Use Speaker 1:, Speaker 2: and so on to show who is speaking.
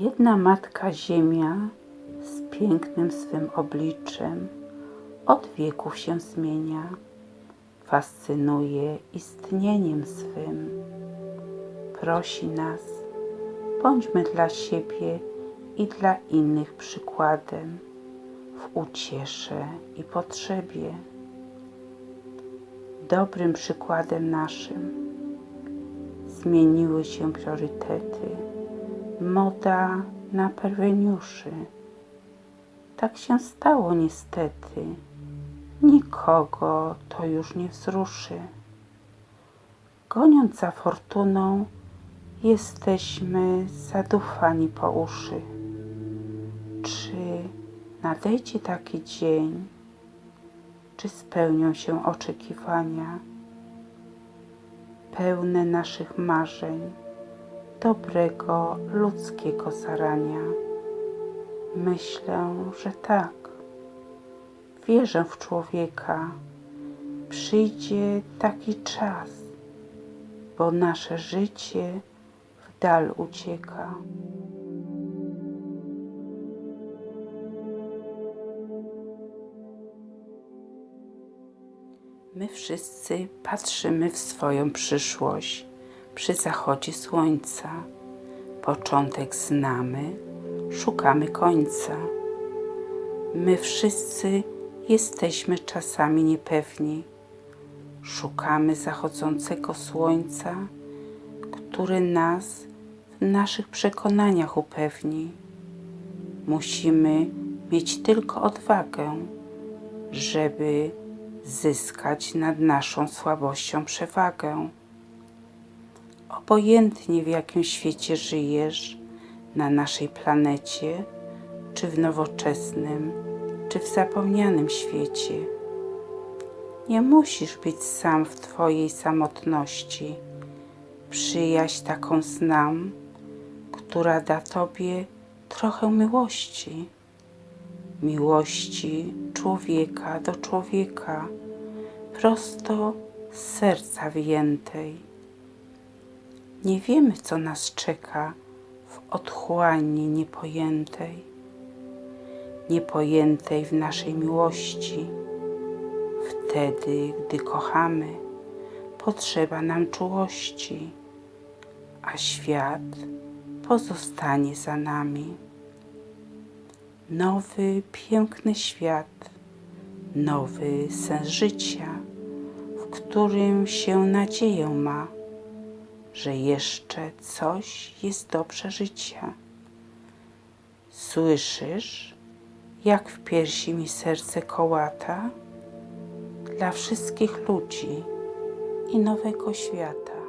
Speaker 1: Jedna matka Ziemia z pięknym swym obliczem od wieków się zmienia, fascynuje istnieniem swym. Prosi nas, bądźmy dla siebie i dla innych przykładem w uciesze i potrzebie. Dobrym przykładem naszym zmieniły się priorytety, moda na perweniuszy. Tak się stało niestety, nikogo to już nie wzruszy. Goniąc za fortuną, jesteśmy zadufani po uszy. Czy nadejdzie taki dzień, czy spełnią się oczekiwania pełne naszych marzeń, dobrego ludzkiego zarania? Myślę, że tak. Wierzę w człowieka. Przyjdzie taki czas, bo nasze życie w dal ucieka. My wszyscy patrzymy w swoją przyszłość przy zachodzie słońca. Początek znamy, szukamy końca. My wszyscy jesteśmy czasami niepewni. Szukamy zachodzącego słońca, który nas w naszych przekonaniach upewni. Musimy mieć tylko odwagę, żeby zyskać nad naszą słabością przewagę. Obojętnie w jakim świecie żyjesz, na naszej planecie, czy w nowoczesnym, czy w zapomnianym świecie. Nie musisz być sam w Twojej samotności. Przyjaźń taką znam, która da Tobie trochę miłości miłości człowieka do człowieka, prosto z serca wyjętej. Nie wiemy, co nas czeka w otchłani niepojętej, niepojętej w naszej miłości. Wtedy, gdy kochamy, potrzeba nam czułości, a świat pozostanie za nami nowy, piękny świat, nowy sens życia, w którym się nadzieję ma, że jeszcze coś jest do przeżycia. Słyszysz, jak w piersi mi serce kołata dla wszystkich ludzi i nowego świata.